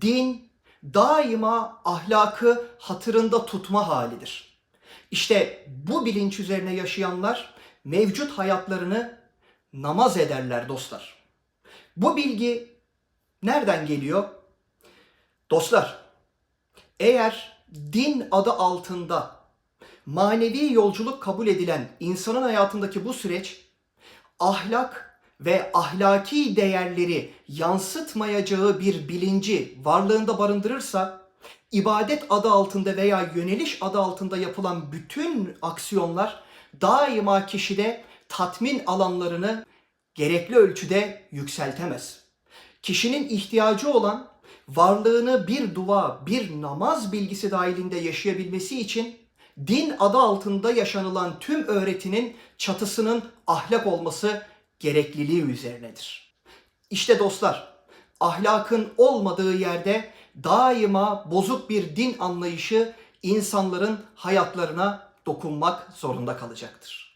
din daima ahlakı hatırında tutma halidir. İşte bu bilinç üzerine yaşayanlar mevcut hayatlarını namaz ederler dostlar. Bu bilgi nereden geliyor? Dostlar, eğer din adı altında manevi yolculuk kabul edilen insanın hayatındaki bu süreç ahlak ve ahlaki değerleri yansıtmayacağı bir bilinci varlığında barındırırsa ibadet adı altında veya yöneliş adı altında yapılan bütün aksiyonlar daima kişide tatmin alanlarını gerekli ölçüde yükseltemez. Kişinin ihtiyacı olan varlığını bir dua, bir namaz bilgisi dahilinde yaşayabilmesi için din adı altında yaşanılan tüm öğretinin çatısının ahlak olması gerekliliği üzerinedir. İşte dostlar, ahlakın olmadığı yerde daima bozuk bir din anlayışı insanların hayatlarına dokunmak zorunda kalacaktır.